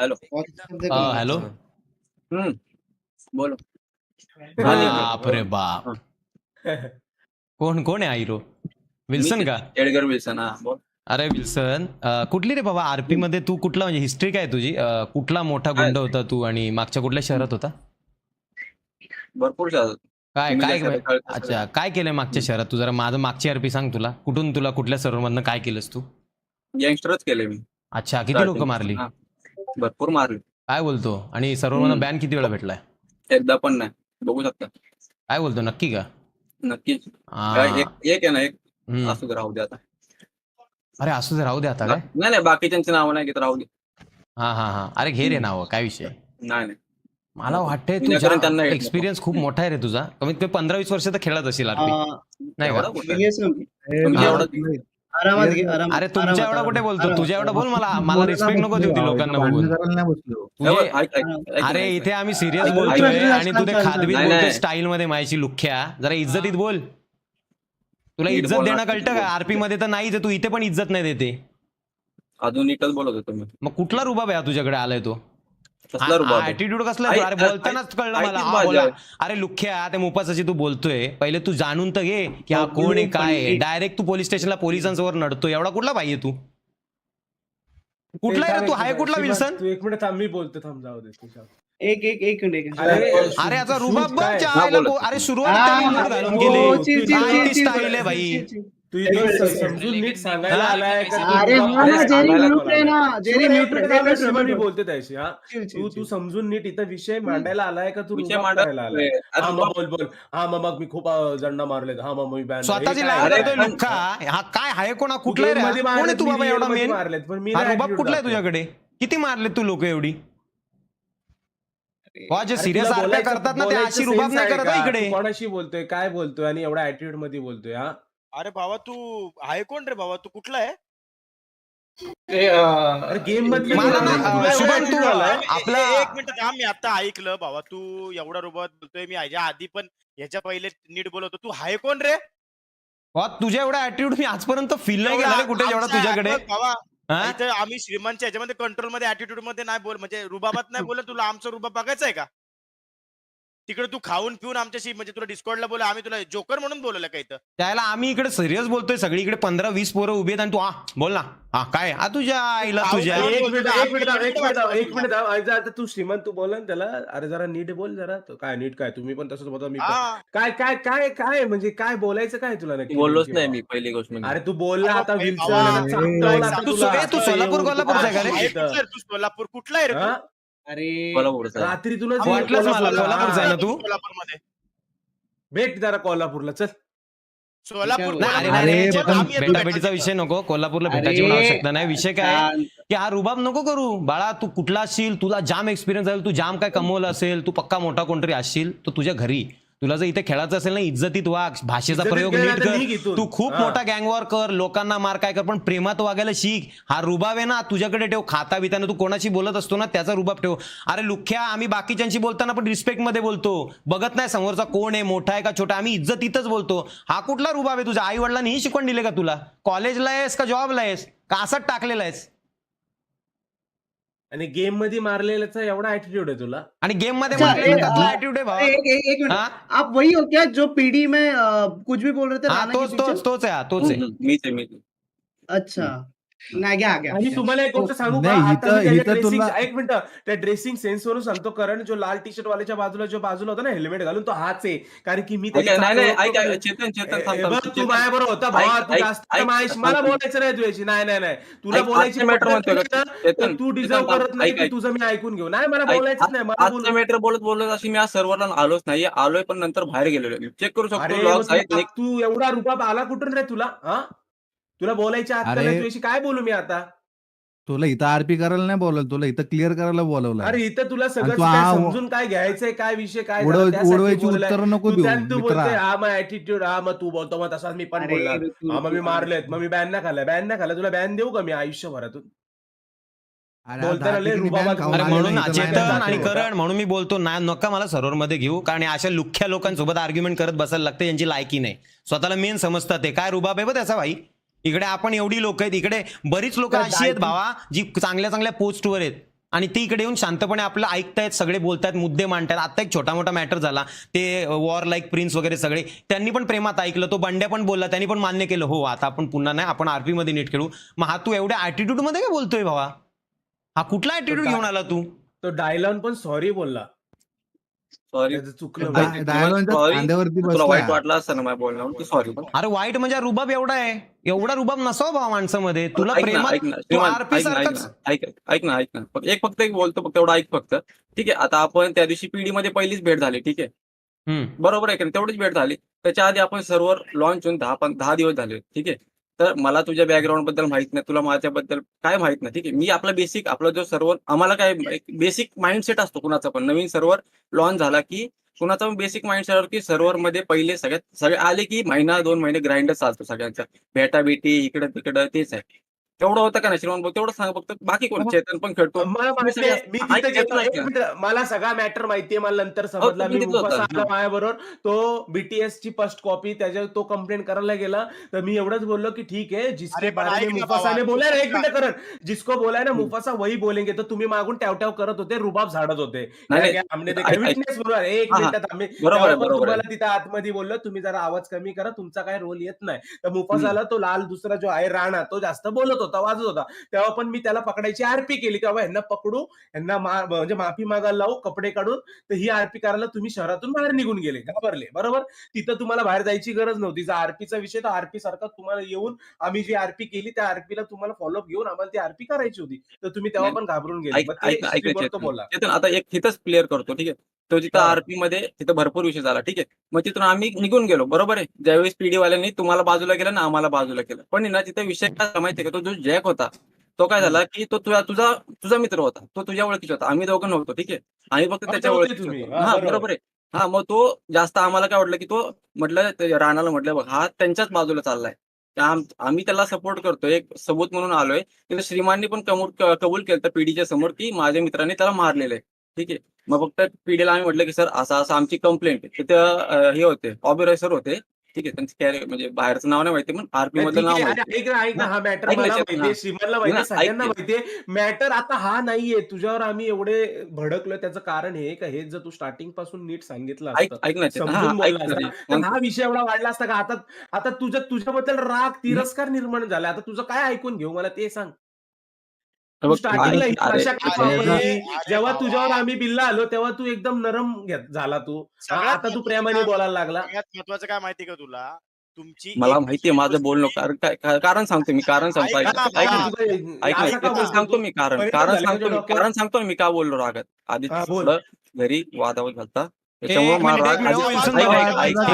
Hello. अ, hello. हम्म. बोलो. बाप रे बाप. कोण कोण आहे हिरो विल्सन का? एडगर विल्सन हा बोल. अरे विल्सन कुठली रे बाबा? आरपी मध्ये तू कुठला म्हणजे हिस्ट्री काय तुझी? कुठला मोठा गुंड होता तू आणि मागच्या कुठल्या शहरात होता? भरपूर काय काय. अच्छा काय केलंय मागच्या शहरात तू? जरा माझं मागची आरपी सांग तुला. कुठून तुला कुठल्या सर्व्हर मधनं काय केलंस तू? गँगस्टरच केले मी. अच्छा किती लोक. मारली. भरपूर मारले काय बोलतो? आणि हम्म. बॅन किती वेळा भेटलाय? एकदा पण नाही. बघू शकता. काय बोलतो? नक्की का? नक्कीच. काय एक एक आहे ना एक. हम्म. असू दे राहू दे आता. अरे असू दे राहू दे आता काय? नाही नाही बाकीच्यांची नावं नाही घेत राहू दे. हा हा हा. अरे घे रे नाव काय विषय? नाही नाही. मला वाटतंय विनाकारण त्यांना तुझा एक्सपिरियन्स खूप मोठा आहे रे तुझा. कमीत कमी पंधरा वीस वर्ष तर खेळत असेल आरपी नाही का? एवढा कुठे? सिरियस तुमच्या एवढं आरामात घे आरामात अरे तुमच्या एवढा कुठे बोलतो? तुझ्या एवढा बोल मला. मला रिस्पेक्ट नको देऊ ती लोकांना बघून अरे इथे आम्ही सिरियस बोलतोय आणि तू ते नाही, बोलतोय नाही. स्टाईल मध्ये माझी लुख्या. जरा इज्जतीत बोल. तुला इज्जत देणं. कळतं का? आरपी मध्ये तर नाहीच आहे, तू इथे पण इज्जत नाही देते. अजून बोलत होतो मग कुठला रुबाब आहे तुझ्याकडे? आलाय तो. कसला रुबाब? ऍटिट्यूड कसला आहे? अरे बोलतानाच कळलं मला ऐक हा माझं. बोला अरे लुख्या त्या मुपासाची तू बोलतोय पहिले तू जाणून तर घे की हा कोण आहे काय आहे डायरेक्ट तू पोलीस स्टेशनला पोलिसांसमोर नडतो एवढा कुठला पाहिजे तू कुठला आहे रे तू हाय कुठला विल्सन तू एक मिनिट थांब मी बोलतो थांब जाऊ दे तू. एक एक एक मिनिट एक अरे मिनिट. अरे याचा सूट रुबाब बघ काय? हा, बोला. अरे सुरुवात हा, त्यांनी हा, मूड घालून हो, गेले ती style आहे भाई. तू इथं समजून नीट सांगायला? आलाय अरे मी. बोलते त्याशी हा. तू. तू समजून नीट इथं विषय मांडायला आलाय का तू विषय रुबाब मांडा- करायला आलाय? हा मग बोल बोल. हा मग मग मी खूप अं, जणांना मारले हा मग मी बॅन स्वतःची हा काय? आहे कोणा? कुठला आहे रे? कोण आहे तू बाबा एवढा मेन मारलेत पण मी हा कुठला आहे. तुझ्याकडे? किती मारले तू लोक एवढी? जे सिरियस करतात ना ते अशी रुबाब नाही करत? हा इकडे. तू कोणाशी बोलतोय? काय बोलतोय? आणि एवढ्या ऍटिट्यूडमध्ये बोलतोय हा? अरे भावा तू आहे कोण रे भावा? तू कुठला आहे? अरे गेम मधले मला ना, अं, शुभम, तू- आपला- ए- एक मिनिट थांब मी आता ऐकलं भावा. तू एवढा रुबाब बोलतोय मी ह्याच्या आधी पण ह्याच्या पहिले नीट बोलवतो तू आहे कोण रे? वा, तुझ्या एवढा ऍटिट्यूड मी आजपर्यंत फील नाही केला रे कुठे जेवढा आमचा तुझ्याकडे. भावा हा? इथं आम्ही श्रीमंतच्या ह्याच्यामध्ये कंट्रोलमध्ये ऍटिट्यूडमध्ये नाही बोल म्हणजे रुबाबात नाही बोल तुला आमचा रुबाब बघायचा आहे का? तिकडे तू खाऊन पिऊन आमच्याशी म्हणजे तुला डिस्कॉर्डला बोला आम्ही तुला जोकर म्हणून बोलवलं का इथं? त्याला आम्ही इकडे सिरियस बोलतोय सगळीकडे पंधरा वीस पोरं उभी आहेत आणि तू हा बोल ना. हा काय? हा तुझ्या आईला तुझ्या एक मिनिट एक मिनिट एक नीट मिनिट वाटलं एक मिनिट तुला. ऐक, आता तू श्रीमंत तू बोल ना त्याला. अरे जरा नीट बोल जरा. तो काय नीट काय? तुम्ही पण तसंच बोलता मी पण. हा. काय काय काय काय? म्हणजे काय बोलायचं काय तुला नक्की? बोललोच नाही? मी पहिली गोष्ट म्हणजे. अरे तू बोलला अरे आता बाबा, तू तुला सो- ए, तू आता सोलापूर येऊन कोल्हापूरचा आहे का रे? तू सोलापूर कुठला आहे रे तू? हा? अरे कोल्हापूरचा आहे. रात्री तुला वाटलंच मला, कोल्हापूरचा आहे ना तू? भेट जरा कोल्हापूरला चल. सोलापूर नाही अरे अरे, नाही, नाही पण चेतन, आम्ही येतो भेटाभेटीचा भेटायला. विषय नको. कोल्हापूरला भेटायची पण आवश्यकता नाही. विषय काय? आहे? शांत. की हा रुबाब नको करू. बाळा तू कुठला असशील? तुला जाम एक्सपिरियन्स आहे तू जाम काय कमवलं असेल? तू पक्का मोठा कोणतरी असशील? तर तुझ्या घरी. तुला जर इथे खेळायचं असेल ना इज्जतीत वाग भाषेचा प्रयोग नीट कर. तू खूप. मोठा गँगवॉर कर लोकांना मार काय कर पण प्रेमात वागायला शिक. हा रुबाब आहे ना तुझ्याकडे ठेव. खाता बिताना तू कोणाशी बोलत असतो ना त्याचा रुबाब ठेव. अरे लुख्या आम्ही बाकीच्यांशी बोलताना पण रिस्पेक्टमध्ये बोलतो. बघत नाही समोरचा कोण आहे मोठा आहे का छोटा? आम्ही इज्जतीतच बोलतो. हा कुठला रुबाब आहे तुझ्या आई वडिलांनी ही शिकवण दिले का तुला? कॉलेजला आहेस का जॉबला आहेस? का असंच टाकलेला आहेस? आणि गेममध्ये मारलेल्याचा एवढा ऍटिट्यूड आहे तुला? आणि गेममध्ये ऍटिट्यूड आहे भावा एक एक एक मिनट. हाँ? आप वही हो क्या जो पीडी में कुछ भी बोल रहे थे तोच तोच तोच आहे हा, तोच आहे. मीच आहे आहे. अच्छा. नाही घ्या घ्या. आणि तुम्हाला एक गोष्ट सांगू का? नाही, आता इथं- मी त्याच्या इथं dressing- तुला- एक मिनिट. त्या ड्रेसिंग सेन्स वरून सांगतो कारण जो लाल टी शर्ट वाल्याच्या बाजूला जो बाजूला होता ना हेल्मेट घालून तो हाच आहे. कारण की मी नाही नाही ऐक ऐक. चेतन चेतन ए- थांब, ए, थांब, बघ तू चेतन. माझ्या बरोबर होता. भावा ऐक, तू ऐक, जास्त ऐक, मला ऐक. बोलायचं नाही तुझ्याशी. नाही नाही नाही. तुला ऐक, बोलायची आजचं matter म्हणतोय पद्धत का? नाही ना, चेतन, तर तू डिझर्व करत नाही ऐक, की ऐक. तुझं मी ऐकून घेऊ. नाही मला बोलायचं नाही मला आजचं बोलू मॅटर बोलत बोलत अशी मी आज सर्व्हरला आलोच नाही. आलोय पण नंतर बाहेर गेलेलो. चेक करू शकतो तू एवढा रुबाब आला कुठून रे तुला? हा? तुला बोलायच्या आत अरे- नाही तुझ्याशी काय बोलू मी आता? तुला इथं आरपी करायला नाही बोलवलं तुला इथं क्लिअर करायला बोलवलं अरे इथं तुला सगळं आणि तू काय हा- समजून काय घ्यायचंय काय विषय काय उडव- झालं त्यासाठी उडवायची बोललाय. उत्तर नको तू देऊ त्यात तू मित्रा. बोलतोय हा मग ऍटिट्यूड हा मग तू बोलतो मग तसाच मी पण अरे, बोलणार. तू- हा मग मी तू- मारलेत मग मी बॅन ना खाल्ला बॅन ना खाल्ला तुला बॅन देऊ का मी आयुष्यभरातून? अरे बोलताना दहा लय ठिकाणी रुबाबात ban खाऊन अरे आलेलं म्हणून चेतन आणि. करण म्हणून मी बोलतो ना नका मला सर्व्हरमध्ये घेऊ कारण या अशा लुख्या लोकांसोबत आर्ग्युमेंट करत बसायला लागते यांची लायकी नाही. स्वतःला मेन समजतात ते. काय रुबाब आहे बघ त्याचा भाई? इकडे आपण एवढी लोक आहेत इकडे बरीच लोक अशी आहेत भावा जी चांगल्या चांगल्या पोस्टवर आहेत. आणि ती इकडे येऊन शांतपणे आपलं ऐकतायत सगळे बोलतायत मुद्दे मांडतायत. आता एक छोटा मोठा मॅटर झाला. ते वॉर लाईक प्रिन्स वगैरे सगळे त्यांनी पण प्रेमात ऐकलं. तो बंड्या पण बोलला त्यांनी पण मान्य केलं. हो आता आपण पुन्हा नाही आपण आरपी मध्ये नीट खेळू. मग हा तू एवढ्या ऍटिट्यूडमध्ये काय बोलतोय भावा? हा कुठला ऍटिट्यूड घेऊन आला तू? तो डायलॉन पण सॉरी बोलला. सॉरी चुकलं तुला वाईट बसला वाटलं असतं ना माझ्या बोलण्यावर सॉरी पण अरे वाईट म्हणजे रुबाब एवढा आहे. एवढा रुबाब नसावा भावा माणसामध्ये. तुला ऐक ऐक ना, ऐक ना, ऐक सारखाच ना, ऐक ऐक ना ऐक ना. फक्त एक फक्त एक बोलतो फक्त एवढं ऐक फक्त. ठीक आहे आता आपण त्या दिवशी पीडी मध्ये पहिलीच भेट झाली ठीक आहे. बरोबर आहे का? तेवढीच भेट झाली. त्याच्या आधी आपण सर्व्हर लॉन्च होऊन दहा दहा दिवस झाले ठीक आहे? तर मला तुझ्या बॅकग्राऊंडबद्दल माहीत नाही तुला माझ्याबद्दल काय माहीत नाही ठीक आहे. मी आपला बेसिक आपला जो सर्व्हर आम्हाला काय बेसिक माइंडसेट असतो कुणाचा पण. नवीन सर्व्हर लॉन्च झाला की कुणाचा पण बेसिक माइंडसेट की सर्व्हरमध्ये पहिले सगळ्यात सगळे आले की महिना दोन महिने ग्राइंडर चालतो सगळ्यांचा. भेटा भेटी इकडं तिकडं तेच आहे. तेवढं होतं का ना श्रीमान भाऊ तेवढं सांग फक्त. बाकी कोण? चेतन पण खेळतो. मला माहिती आहे, मी ऐक- तिथे ऐक गेलो ना, एक ऐक ना. मिनिट, मला सगळा मॅटर माहितीये मला नंतर समजला. तुम्ही मी तिथं होता. मुफासा आला माझ्याबरोबर तो बीटीएस ची फर्स्ट कॉपी त्याच्या तो कंप्लेंट करायला गेला. तर मी एवढंच बोललो की ठीक है जिसके अरे, पण बारे ऐक में ना मुफासाने बाबा, बोला ना एक मिनिट करण. जिसको बोला ना मुफासा वही बोलेंगे. तर तुम्ही मागून टॅवटॅव करत होते रुबाब झाडत होते. नाही, ऐक- ऐक. विटनेस एक हा, हा. मिनिटात आम्ही बरोबर आहे तेव्हा पण बरोबर आहे. तुम्हाला तिथं आतमध्ये बोललो. तुम्ही जरा आवाज कमी करा. तुमचा काय रोल येत नाही. तर मुफासाला तो लाल दुसरा जो आहे राणा तो जास्त बोलत होता वाजत होता. तेव्हा पण मी त्याला पकडायची आरपी केली तेव्हा यांना पकडू यांना म्हणजे माफी मागायला लावू कपडे काढून. तर ही आरपी करायला तुम्ही शहरातून बाहेर निघून गेले घाबरले. बरोबर? तिथं तुम्हाला बाहेर जायची गरज नव्हती. जर आरपीचा विषय तर आरपी सारखा तुम्हाला येऊन आम्ही जी आरपी केली त्या आरपीला तुम्हाला फॉलोअप घेऊन आम्हाला ती आरपी करायची होती. तर तुम्ही तेव्हा पण घाबरून गेले. बोला. आता एक तिथंच क्लिअर करतो ठीक आहे? तो तिथं. आरपी मध्ये तिथं भरपूर विषय झाला ठीक आहे. मग तिथून आम्ही निघून गेलो बरोबर आहे? ज्यावेळेस पीडी वाल्यांनी तुम्हाला बाजूला केलं ना आम्हाला बाजूला केलं. पण ना तिथं विषय काय माहितीये का? तो जो जॅक होता तो काय झाला की तो तुझा तुझा तुझा मित्र होता. तो तुझ्या ओळखीचा होता. आम्ही दोघं नव्हतो ठीक आहे? आम्ही फक्त त्याच्या ओळखीचे. हा, बरोबर. आहे. हा मग तो जास्त आम्हाला काय वाटलं की तो म्हटलं राणाला म्हटलं बघ हा त्यांच्याच बाजूला चाललाय. आम्ही त्याला सपोर्ट करतोय एक सबूत म्हणून आलोय. तिथे श्रीमाननी पण कबूल केलं पीडीच्या समोर की माझ्या मित्राने त्याला मारलेलं आहे. ठीक आहे. मग फक्त पीडीला आम्ही म्हटलं की सर असं असं आमची कंप्लेंट तिथं हे होते ऑबिरॉय सर होते. ठीक आहे त्यांचं कॅरे म्हणजे बाहेरचं नाव नाही माहिती पण आरपी मधलं नाव ऐक ना ऐक ना हा मॅटर मला माहितीये हा. श्रीमनला माहितीये सगळ्यांना मॅटर आता हा नाहीये. तुझ्यावर आम्ही एवढे भडकलोय. त्याचं कारण हे का हेच जर तू स्टार्टिंगपासून नीट सांगितलं. हा, हा, हा विषय एवढा वाढला असता का? आता आता तुझ्या तुझ्याबद्दल राग तिरस्कार निर्माण झाला. आता तुझं काय ऐकून घेऊ? मला ते सांग. हे स्टार्टिंगला काय जेव्हा. तुझ्यावर आम्ही बिल्ला आलो तेव्हा तू एकदम नरम घेत- झाला तू आता तू प्रेमाने बोलायला लागला महत्वाचं काय माहिती का तुला तुमची मला माहितीये माझं बोलणं. कारण कारण सांगतो मी कारण सांगतो ऐक सांगतो तू? मी कारण कारण सांगतो मी? कारण सांगतो मी का बोललो रागात आधी हा. थोडं घरी वादावत घालता त्याच्यामुळे मला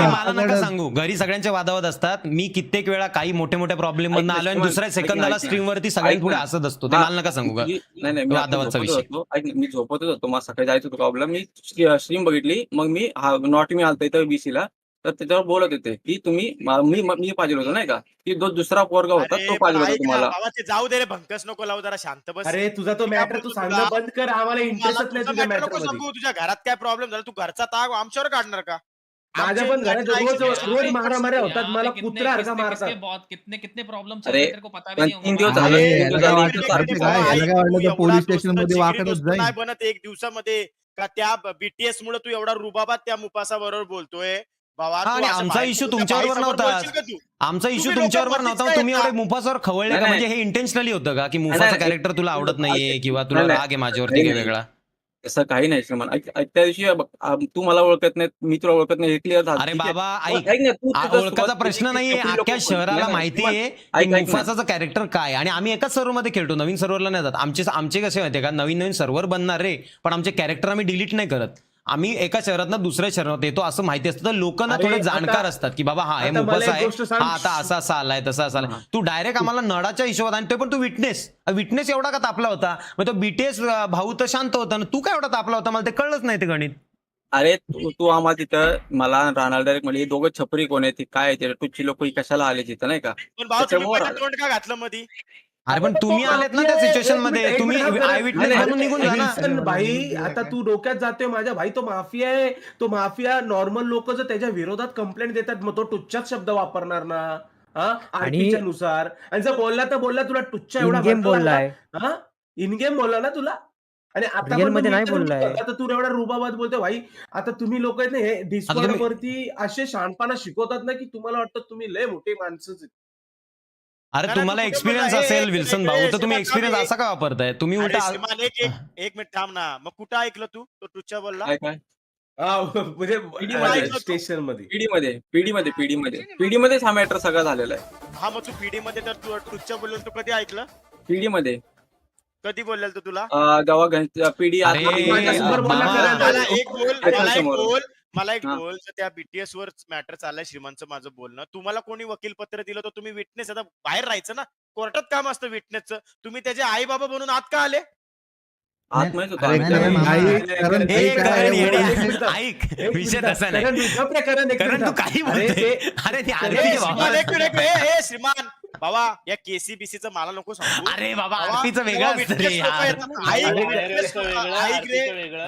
मला नका सांगू. घरी सगळ्यांचे वादावाद असतात. मी कित्येक वेळा काही मोठ्या मोठ्या प्रॉब्लेम मधून आलो आणि दुसऱ्या सेकंदाला ऐक ना. स्ट्रीम वरती सगळ्यांपुढे ना. हसत असतो ते मला नका सांगू नाही झोपतच विषय. मी झोपतच होतो. मला सकाळी जायचं प्रॉब्लेम मी स्ट्रीम बघितली. मग मी हा नॉट मी आलतो इथं बीसीला तर त्याच्यावर बोलत होते की तुम्ही मा- मी मी पाहिजे होतो नाही का? की जो दुसरा पोरगा होता तो पाहिजे होता ऐक ना, तुम्हाला. बाबा ते जाऊ दे रे भंकस नको लावू जरा शांत बस. अरे तुझा तो मॅटर तू सांगणं? बंद कर आम्हाला मला इंटरेस्टच नाही तुझा तुझ्या matter मॅटर नको मध्ये सांगू तुझ्या घरात काय प्रॉब्लेम झाला? तू घरचा ताग आमच्यावर काढणार का? माझ्या आमच्या पण घरात घरात रोज ऐकायचं. रोज मारामाऱ्या होतात मला कितने- कुत्रा किसने- मारतात. बहुत कितने कितने प्रॉब्लम अरे, पण तीन दिवस झाले, झाले याला तीन दिवस काय झाले, वाटतं तीन सारखं दिवस काय? झाले. याला काय वाटलं तर तू पोलीस एवढा स्टेशन दोस्त मध्ये जिगरी वाकडच दोस्त जाईल नाही बनत एक दिवसामध्ये. का त्या बीटीएस मुळे तू एवढा रुबाबात त्या मुपासा बरोबर बोलतोय. आणि आमचा तुमच्याबरोबर बाईसमोर नव्हता. आमचा इश्यू लोकं नव्हता. तुम्ही एवढे मुफासावर खवळले म्हणजे हे इंटेन्शनली होतं का? की मुफाचा. कॅरेक्टर तुला आवडत नाहीये किंवा तुला. राग आहे माझ्यावरती काही नाही. वेगळा? तसं काही नाही त्या दिवशी तू मला ओळखत नाही मी तुला ओळखत नाही हे क्लिअर झालं. अरे. बाबा ओळखाचा प्रश्न नाहीये. अख्ख्या शहराला माहिती आहे. मुफासाचं कॅरेक्टर काय? आणि आम्ही एकाच सर्व्हरमध्ये खेळतो नवीन सर्व्हरला नाही जात. आमचे आमचे कसे माहितीये का? नवीन नवीन सर्व्हर बनणार रे. पण आमचे कॅरेक्टर आम्ही डिलीट नाही करत. आम्ही एका शहरातनं दुसऱ्या शहरात येतो असं माहिती असतं. तर लोकांना अरे, थोडे जाणकार असतात की बाबा हा हे एक आहे. हा आता असा असा आलाय तसा असा आलाय. तू डायरेक्ट आम्हाला नडाच्या हिशोबात आणि ते पण तू विटनेस विटनेस एवढा का तापला होता? मग तो बीटीएस भाऊ तर शांत होता ना तू काय एवढा तापला होता? मला ते कळलंच नाही ते गणित. अरे तू तू आम्हाला तिथं मला राहणार डायरेक्ट म्हणजे दोघं छपरी कोण आहे ते काय आहे ते तुझी लोक कशाला आले तिथं नाही का? तोंड का घातलं मध्ये अरे पण तुम्ही आलेत ना त्या सिच्युएशनमध्ये तुम्ही आय विटनेस म्हणून निघून जा ना विल्सन भाई आता तू डोक्यात जातोय माझ्या. भाई तो माफिया आहे. तो माफिया नॉर्मल लोक जर त्याच्या विरोधात कंप्लेंट देतात मग तो टुच्चाच शब्द वापरणार ना? आरपीच्या नुसार आणि जर बोलला तर बोलला तुला टुच्चा एवढा गेम. बोललाय. हा? इन गेम बोलला ना तुला? आणि आता नाही बोललाय. आता तू एवढा रुबाबात बोलतोय. भाई आता तुम्ही लोक आहेत ना हे डिस्कॉर्ड वरती असे शहाणपणा शिकवतात ना की तुम्हाला वाटतं तुम्ही लय मोठे माणसं आहेत. अरे तुम्हाला एक्सपिरियन्स असेल विल्सन भाऊ तर तुम्ही एक्सपिरियन्स असा का वापरताय? तुम्ही उलटा एक मिनिट थांब ना. मग कुठं ऐकलं तू? तो टुच्चा बोलला. काय काय? म्हणजे मध्ये. स्टेशनमध्ये पीडी मध्ये पीडी मध्ये पीडी मध्ये पीडी मध्येच हा मॅटर सगळा झालेला आहे. हा मग तू पीडी मध्ये तर तू टुच्चा बोललेल तू कधी ऐकलं? पीडी मध्ये कधी बोललेल तू तुला? जेव्हा पीडी एक बोल. मला एक समोर. बोल मला एक हा. बोल तर त्या बीटीएस वर मॅटर चाललंय श्रीमानचं माझं बोलणं तुम्हाला कोणी वकील पत्र दिलं तर तुम्ही विटनेस आता बाहेर राहायचं ना कोर्टात काम असतं विटनेसचं तुम्ही त्याचे आई बाबा म्हणून आत का आले आत माहीत होतो अरे, आम्ही नाही, त्यावेळी. नाही, नाही, नाही, कारण नाही, ए, ते काय करण आहे, येडे, एक मिनिट. ऐक एक विषय मिनिट. तसा करण, नाही गप रे, करण, एक कारण मिनिट. तू काही अरे, बोलतोय ते- अरे ती अरे, आरती ए, बाबा श्रीमान, एक मिनिट, एक मिनिट. ए, ए, श्रीमान बाबा या केसीबीसीचं मला नको सांगू अरे बाबा बाबा, आरतीचं वेगळं तेव्हा असतं रे witness लोकं यार येतात ना. ऐक, witness लोकं- ऐक रे,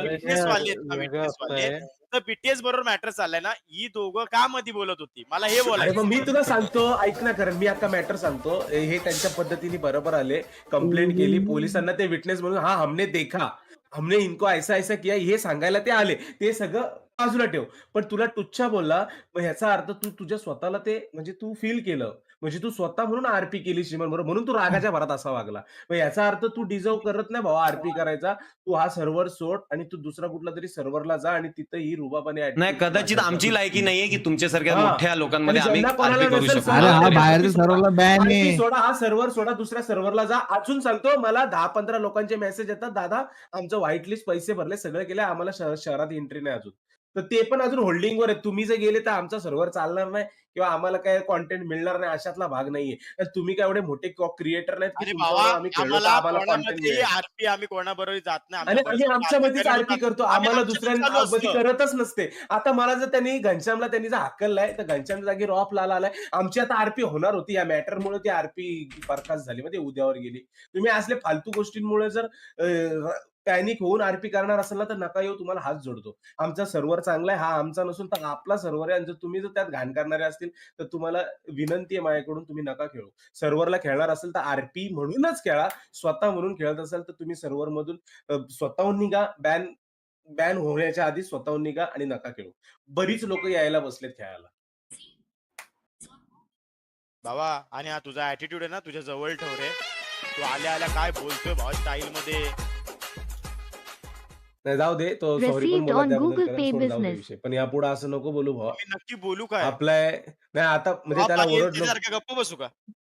witness वाले आहेत ना, witness वाले. तर बीटीएस बरोबर मॅटर चाललाय ना. ही दोघं का मध्ये बोलत होती? मला हे अरे मग बोलायचं मी तुला सांगतो ऐक ना कारण मी आता मॅटर सांगतो. हे त्यांच्या पद्धतीने बरोबर आले कंप्लेंट केली पोलिसांना ते विटनेस म्हणून हा हमने देखा. हमने इनको ऐसा ऐसा किया हे सांगायला ते आले. ते सगळं बाजूला ठेव. पण तुला टुच्चा बोलला मग ह्याचा अर्थ तू तुझ्या स्वतःला ते म्हणजे तू फील केलं. म्हणजे तू स्वतः म्हणून आरपी केली श्रीमन बरोबर म्हणून तू रागाच्या भरात असा वागला. मग याचा अर्थ तू डिझर्व करत नाही भावा आरपी करायचा. तू हा सर्व्हर सोड आणि तू दुसरा कुठला तरी सर्व्हरला जा आणि तिथं ही रुबाबाने नाही कदाचित. आमची लायकी नाहीये की तुमच्यासारख्या हा. मोठ्या लोकांमध्ये आणि आम्ही ज्यांना कोणाला आरपी करू नसेल शकतो. अरे हा समजा, बाहेरच्या सोडा. सर्वला बॅन RP आहे. सोडा हा सर्व्हर सोडा दुसऱ्या सर्व्हरला जा. अजून सांगतो मला दहा पंधरा लोकांचे मेसेज येतात. दादा आमचं व्हाईट लिस्ट पैसे भरले सगळं केलं आम्हाला शहर- शहरात एंट्री नाही अजून. तर ते पण अजून होल्डिंगवर आहे तुम्ही जर गेले तर आमचा सर्व्हर चालणार नाही किंवा आम्हाला काय कॉन्टेंट मिळणार नाही अशातला भाग नाहीये. तुम्ही काय एवढे मोठे क्रिएटर नाहीत आरपी आम्ही कोणाबरोबर जात नाही. आरपी करतो. आम्ही आम्हाला आमच्यातच दुसऱ्या चालू मध्ये असतं. करतच नसते. आता मला जर त्यांनी घनश्यामला त्यांनी जर हाकललाय तर घनश्याम जागी रॉप लाला आलाय. आमची आता आरपी होणार होती. या मॅटरमुळे ती आरपी बरखास्त झाली. म्हणजे उद्यावर गेली. तुम्ही असले फालतू गोष्टींमुळे जर पॅनिक होऊन आरपी करणार असेल ना तर नका येऊ तुम्हाला हात जोडतो. आमचा सर्व्हर चांगला आहे हा आमचा नसून तर आपला सर्व्हर आहे आणि जर तुम्ही जर त्यात घाण करणारे असतील तर तुम्हाला विनंती आहे माझ्याकडून तुम्ही नका खेळू. सर्व्हरला खेळणार असेल तर आरपी म्हणूनच खेळा स्वतः म्हणून खेळत असाल तर तुम्ही सर्व्हर मधून स्वतःहून निघा बॅन बॅन होण्याच्या आधी स्वतःहून निघा आणि नका खेळू. बरीच लोक यायला बसलेत खेळायला. बाबा आणि हा तुझा ऍटिट्यूड आहे ना तुझ्या जवळ ठेव रे. तू आल्या आल्या काय बोलतोय भावा स्टाईल मध्ये? नाही जाऊ दे तो सॉरी पण Received बोला on त्याबद्दल Google कारण Pay सोड जाऊ दे business. विषय. पण यापुढे असं नको बोलू भावा मी नक्की बोलू काय? आपलाय नाही आता म्हणजे त्याला ओरड नको गप्प बसू का?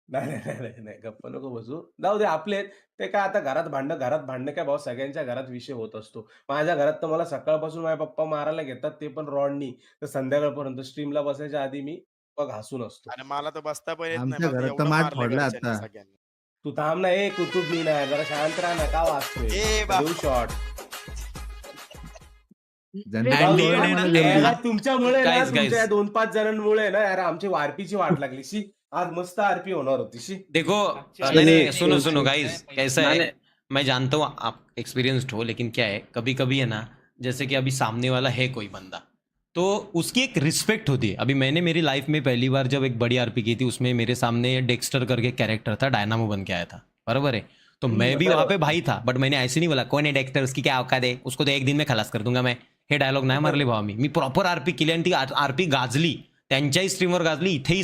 नाही नाही नाही, नाही नाही गप्प नको बसू. जाऊ दे आपले आहेत. ते काय आता घरात भांडणं घरात भांडणं काय भाऊ? सगळ्यांच्या घरात विषय होत असतो. माझ्या घरात तर मला सकाळपासून माझ्या पप्पा मारायला घेतात ते पण रॉडनी तर संध्याकाळपर्यंत स्ट्रीमला बसायच्या आधी मी पग हसून असतो. आणि मला तर बसता पण येत आमच्या नाही मला घरात तर एवढं माठ मारलंय फोडला घरच्यांनी आता. सगळ्यांनी. तू थांब ना ए कुतुब मी नाही जरा शांत राहा ना का वाचतोय? ए बाप. देऊ शॉट तुमच्यामुळे ना तुमच्या दोन पाच जणांमुळे ना यार आमची वारपीची वाट लागली. शी आज मस्त आरपी होणार होती शी. देखो नहीं नहीं सुनो सुनो। गाइस कैसा है? मैं जानता हूँ आप एक्सपीरियंस्ड हो लेकिन क्या है? कभी कभी है ना जैसे कि अभी सामने वाला है कोई बंदा तो उसकी एक रिस्पेक्ट होती है। अभी मैंने मेरी लाइफ में पहली बार जब एक बड़ी आरपी की थी उसमें मेरे सामने डेक्स्टर करके कैरेक्टर था डायनामो बन के आया था। बराबर है? तो मैं भी वहाँ पे भाई था बट मैंने ऐसे नहीं बोला कौन है डेक्स्टर उसकी क्या औकात है? उसको तो एक दिन में खलास कर दूँगा मैं। हे डायलॉग नाही मारले भावा मी. मी प्रॉपर आरपी केली आणि ती आरपी गाजली. त्यांच्याही स्ट्रीमवर गाजली इथेही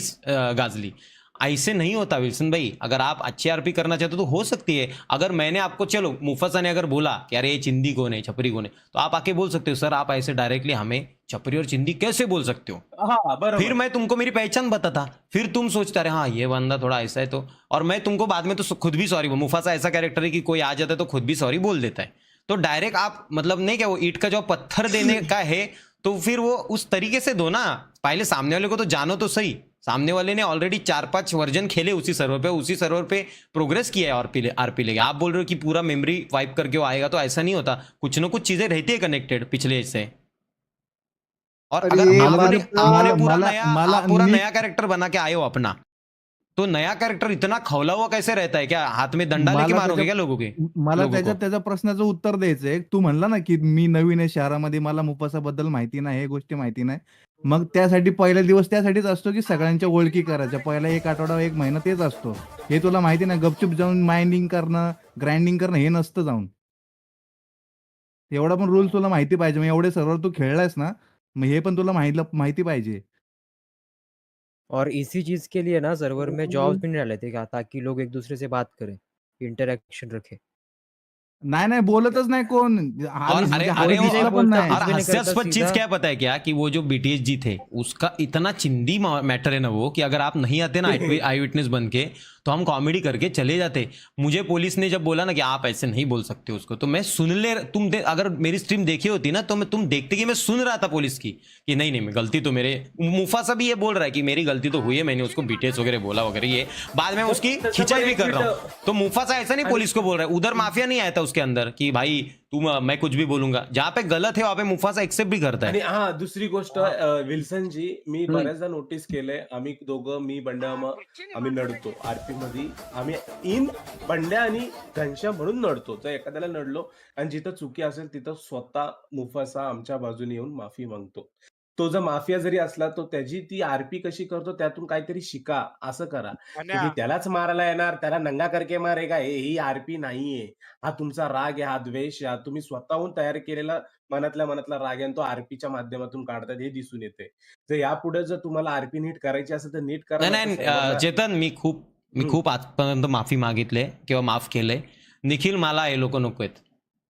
गाजली. ऐसे नहीं होता विल्सन भाई. अगर आप अच्छी आरपी करना चाहते हो तो हो सकती है. अगर मैंने आपको चलो मुफसा ने अगर बोला कि अरे ये चिंदी कौन है छपरी कौन है तो आप आके बोल सकते हो सर आप ऐसे डायरेक्टली हमें छपरी और चिंदी कैसे बोल सकते हो? हा फिर मैं तुमको मेरी पहचान बताता। फिर तुम सोचते रहे हाँ ये बंदा थोड़ा ऐसा है तो। और मैं तुमको बाद में तो खुद भी सॉरी मुफासा ऐसा कैरेक्टर है कि कोई आ जाता है तो खुद भी सॉरी बोल देता है। तो डायरेक्ट आप मतलब नहीं क्या वो ईट का जो पत्थर देने का है तो फिर वो उस तरीके से दो ना। पहले सामने वाले को तो जानो तो सही। सामने वाले ने ऑलरेडी चार पाँच वर्जन खेले उसी सर्वर पे उसी सर्वर पे प्रोग्रेस किया है आरपी आरपी लेके आप बोल रहे हो कि पूरा मेमोरी वाइप करके वो आएगा तो ऐसा नहीं होता। कुछ ना कुछ चीज़ें रहती है कनेक्टेड पिछले से। और अगर आपने पूरा नया पूरा नया कैरेक्टर बना के आए हो अपना। तो नया कैरेक्टर इतना खौला हुआ कैसे रहता है? क्या हाथ में डंडा लेके मला मारोगे क्या लोगों के? मला लोगों त्याच्या प्रश्नाचं उत्तर द्यायचंय तू म्हणला ना की मी नवीन आहे शहरामध्ये मला मुपासा बद्दल माहिती नाही हे गोष्टी माहिती नाही. मग त्यासाठी पहिला दिवस त्यासाठीच असतो की सगळ्यांच्या ओळखी करायच्या? पहिला एक आठवडा एक महिना तेच असतो. हे तुला माहिती नाही. गपचूप जाऊन माइंडिंग करणं ग्राइंडिंग करणं हे नसतं जाऊन. एवढा पण रूल तुला माहिती पाहिजे. मग एवढे सर्व्हर तू खेळलायस ना मग हे पण तुला माहिती माहिती पाहिजे. और इसी चीज़ के लिए ना सर्वर में जॉब्स भी नहीं डाले थे क्या? ताकि लोग एक दूसरे से बात करें इंटरेक्शन रखे। नहीं नाही बोलतच नाही कोण हा और अरे हा अरे वो- पण नाही और भी नहीं करता, हास्यास्पद चीज़ सीधा- क्या पता है क्या कि वो जो बीटीएस जी थे उसका इतना चिंदी मैटर है ना वो कि अगर आप नहीं आते ना आई विटनेस बन के तो हम कॉमेडी करके चले जाते। मुझे पुलिस ने जब बोला ना कि आप ऐसे नहीं बोल सकते उसको तो मैं सुन ले तुम दे, अगर मेरी स्ट्रीम देखी होती ना तो मैं तुम देखते कि मैं सुन रहा था पुलिस की कि नहीं नहीं मैं गलती तो मेरे मुफासा भी ये बोल रहा है कि मेरी गलती तो हुई है मैंने उसको बीटेस वगैरह बोला वगैरह ये बाद में उसकी खिंचाई भी कर रहा हूँ। मिनिटं- तो मुफासा ऐसा नहीं पुलिस को बोल रहा है उधर माफिया नहीं आया था उसके अंदर कि भाई तुम मैं कुछ भी बोलूंगा। जहाँ पे गलत है वहाँ पे मुफासा एक्सेप्ट भी करता आणि है हा दुसरी गोष्ट अं, विल्सन जी मी हम्म. बऱ्याचदा नोटीस केलंय आम्ही दोघं मी बंड्या म- आम्ही नडतो. आरपी मध्ये आम्ही इन बंड्या आणि घनश्याम म्हणून नडतो. जर एखाद्याला नडलो आणि जिथं चुकी असेल तिथं स्वतः मुफासा आमच्या बाजूने येऊन माफी मागतो. तो जर माफिया जरी असला तो त्याची ती आरपी कशी करतो त्यातून काहीतरी शिका असं करा. तुम्ही त्यालाच मारायला येणार त्याला नंगा करके मारेगा हे ही आरपी नाहीये. हा तुमचा राग आहे हा द्वेष आहे हा तुम्ही स्वतःहून तयार केलेला मनातल्या मनातला राग आहे आणि तो आरपीच्या माध्यमातून काढतात हे दिसून येते जर यापुढे जर तुम्हाला आरपी नीट करायची असेल तर नीट करा नाही चेतन मी खूप मी. खूप आजपर्यंत माफी मागितले किंवा माफ केलंय. निखिल मला हे लोक नको आहेत.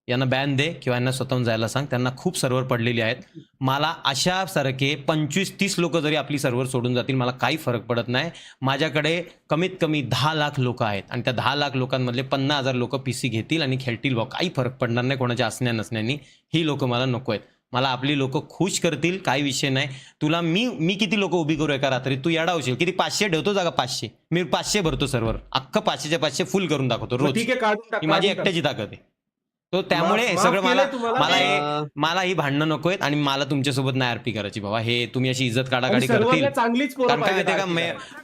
यांना बॅन दे किंवा यांना स्वतःहून जायला सांग. त्यांना खूप सर्व्हर पडलेली आहेत. मला अशा सारखे पंचवीस तीस लोक जरी आपली सर्व्हर सोडून जातील मला काही फरक पडत नाही. माझ्याकडे कमीत कमी दहा लाख लोक आहेत आणि त्या दहा लाख लोकांमधले पन्नास हजार लोक पी सी घेतील आणि खेळतील भाऊ काही फरक पडणार नाही कोणाच्या असण्या नसण्यानी. ही लोक मला नको आहेत. मला आपली लोक खुश करतील काही विषय नाही. तुला मी मी किती लोक उभी करू एका रात्री? तू येडावशील किती? पाचशे ठेवतो जागा पाचशे. मी पाचशे भरतो सर्व्हर अख्खं पाचशेच्या पाचशे फुल करून दाखवतो रोज. माझी. एकट्याची ताकद आहे. तो त्यामुळे हे सगळं मला? मला हे मला ही भांडणं नको आहेत आणि मला तुमच्यासोबत नाही आरपी करायची बाबा. हे तुम्ही अशी इज्जत आणि काढाकाढी करतील. चांगलीच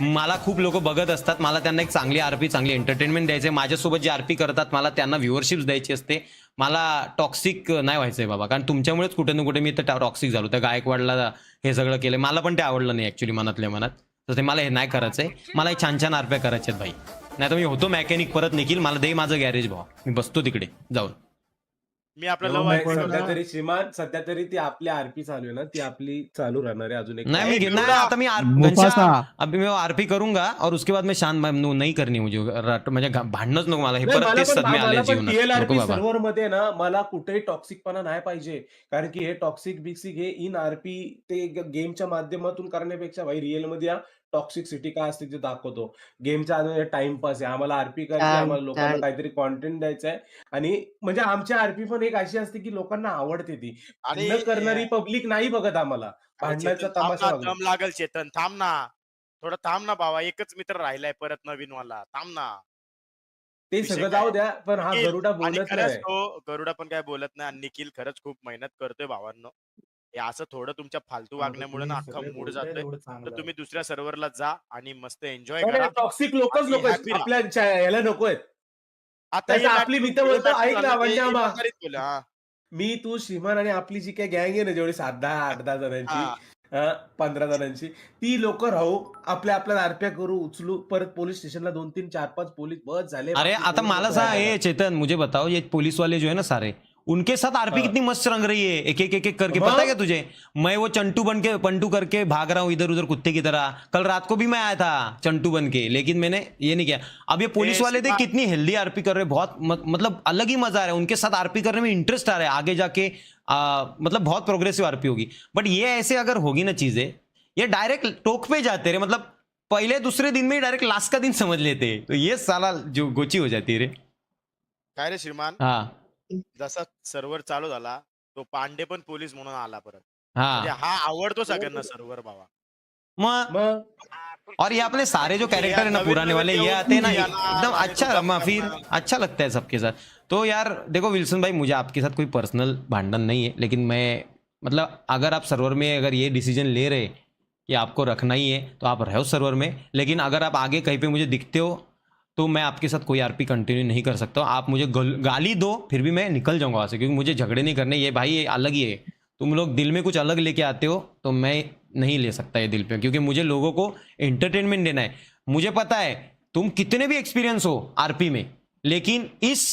मला खूप लोक बघत असतात. मला त्यांना एक चांगली आरपी चांगली एंटरटेनमेंट द्यायचे माझ्यासोबत जे आरपी करतात मला त्यांना व्ह्युअरशिप द्यायची असते. मला टॉक्सिक नाही व्हायचंय बाबा. कारण तुमच्यामुळेच कुठे ना कुठे मी तर टॉक्सिक झालो. त्या गायकवाडला हे सगळं केलं मला पण ते आवडलं नाही ऍक्च्युली मनातल्या मनात. तर ते मला हे नाही करायचंय. मला छान छान आरप्या करायच्यात भाई. नाही तर मी होतो मेकॅनिक परत निघील मला दे माझं गॅरेज भाव मी बसतो तिकडे. जाऊन. मी आपलं लव नाही, आहे सध्या तरी श्रीमान सध्या तरी ती आपली आरपी चालू आहे ना ती आपली चालू राहणार आहे अजून एक नहीं मैं नहीं, नहीं गिरूरा। आता मैं आर- मुफासा. घनश्याम, अभी मैं आरपी करूंगा और उसके बाद मैं शांत मैं- नो, नहीं करनी मुझे. रट- म्हणजे घा- भांडणच नको मला. हे नाही, परत मला तेच सदमे आले जीवनात. नको बाबा. सर्व्हरमध्ये ना मला कुठेही टॉक्सिकपणा नाही पाहिजे. कारण की हे टॉक्सिक बिक्सिक हे इन आरपी ते गेमच्या माध्यमातून करण्यापेक्षा भाई रिअलमध्ये या टॉक्सिसिटी काय असते ते दाखवतो. गेमच्या आधी टाइमपास आहे. आम्हाला आरपी करायची आहे, आम्हाला लोकांना काहीतरी कॉन्टेंट द्यायचं आहे. आणि म्हणजे आमची आरपी पण एक अशी असते की लोकांना आवडते ती. भांडणं करणारी पब्लिक नाही बघत आम्हाला. अरे भांडणाचा चेतन, थांब तमाशा ना, बघत दम लागल चेतन थांब ना. थोडं थांब ना बाबा एकच मित्र राहिलाय परत नवीन वाला थांब ना. ते विषय सगळं काय? जाऊ द्या पण हा निखिल, गरुडा आणि बोलत खरंच नाही तो गरुडा पण काय बोलत नाही. आणि निखिल खरंच खूप मेहनत करतोय भावांनो. हे असं थोडं तुमच्या फालतू वागण्यामुळे ना अख्खा मूड जातोय तर तुम्ही दुसऱ्या सर्व्हरला जा आणि मस्त एन्जॉय करा टॉक्सिक लोकच लोक happy राहा. आपल्या च्या- याला नको आहेत आता हे आपली मित्र बोलतो, ऐक ना, झालं, हा. मी तू श्रीमान आणि आपली जी काही गँग आहे ना जेवढी सात दहा आठ दहा जणांची हा. अं, पंधरा जणांची ती लोक राहू आपल्या आपल्या आरप्या करू उचलू परत पोलीस स्टेशनला दोन तीन चार पाच पोलीस बस झाले अरे बाकी आता कोणी मला नको सांग. ये चेतन मुझे बताओ ये पुलिस वाले जो है ना सारे उनके साथ आरपी हाँ। कितनी मस्त रंग रही है। एक एक एक एक करके। हाँ। पता है क्या तुझे? मैं वो चंटू बन के पंटू करके भाग रहा हूँ इधर उधर कुत्ते की तरह। कल रात को भी मैं आया था चंटू बन के लेकिन मैंने ये नहीं किया। अब ये पुलिस वाले थे कितनी हेल्दी आरपी कर रहे हैं। बहुत मतलब अलग ही मज़ा आ रहा है। उनके साथ आरपी करने में इंटरेस्ट आ रहा है। आगे जाके आ, मतलब बहुत प्रोग्रेसिव आरपी होगी। बट ये ऐसे अगर होगी ना चीज़ें ये डायरेक्ट टोक पे जाते रे मतलब पहले दूसरे दिन में ही डायरेक्ट लास्ट का दिन समझ लेते। तो ये साला जो गोची हो जाती है रे श्रीमान? हाँ। जसा सर्व्हर चालू झाला तो पांडे पण पोलीस म्हणून आला परत. हाँ. हा आवडतो सगळ्यांना सर्व्हर बाबा. म- मग? और ये अपने सारे जो कैरेक्टर है ना पुराने वाले ये आते हैं ना एकदम अच्छा तो मा- फिर अच्छा लगता है सबके साथ। तो यार देखो विल्सन भाई मुझे आपके साथ कोई पर्सनल भांडन नहीं है लेकिन मैं मतलब अगर आप सर्वर में अगर ये डिसीज़न ले रहे कि आपको रखना ही है तो आप रहो सर्वर में लेकिन अगर आप आगे कहीं पे मुझे दिखते हो तो मैं आपके साथ कोई आरपी कंटिन्यू नहीं कर सकता आप मुझे गाली दो, फिर भी मैं निकल जाऊँगा वहाँ से, क्योंकि मुझे झगड़े नहीं करने। ये भाई, ये अलग ही है। तुम लोग दिल में कुछ अलग लेके आते हो तो मैं नहीं ले सकता ये दिल पे, क्योंकि मुझे लोगों को एंटरटेनमेंट देना है। मुझे पता है, तुम कितने भी एक्सपीरियंस हो आरपी में, लेकिन इस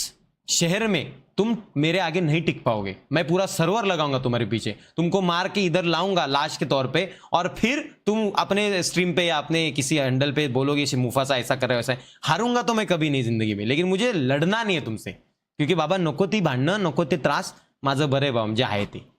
शहर में तुम मेरे आगे नहीं टिक पाओगे। मैं पूरा सर्वर लगाऊँगा तुम्हारे पीछे। तुमको मार के इधर लाऊँगा लाश के तौर पे, और फिर तुम अपने स्ट्रीम पे या अपने किसी हैंडल पे बोलोगे "शे मुफासा ऐसा कर रहा है, वैसा हारूँगा तो मैं कभी नहीं ज़िंदगी में, लेकिन मुझे लड़ना नहीं है तुमसे, क्योंकि बाबा नको ती भांडणं, नको ते त्रास, माझं बरे बाबा म्हणजे आहे ते।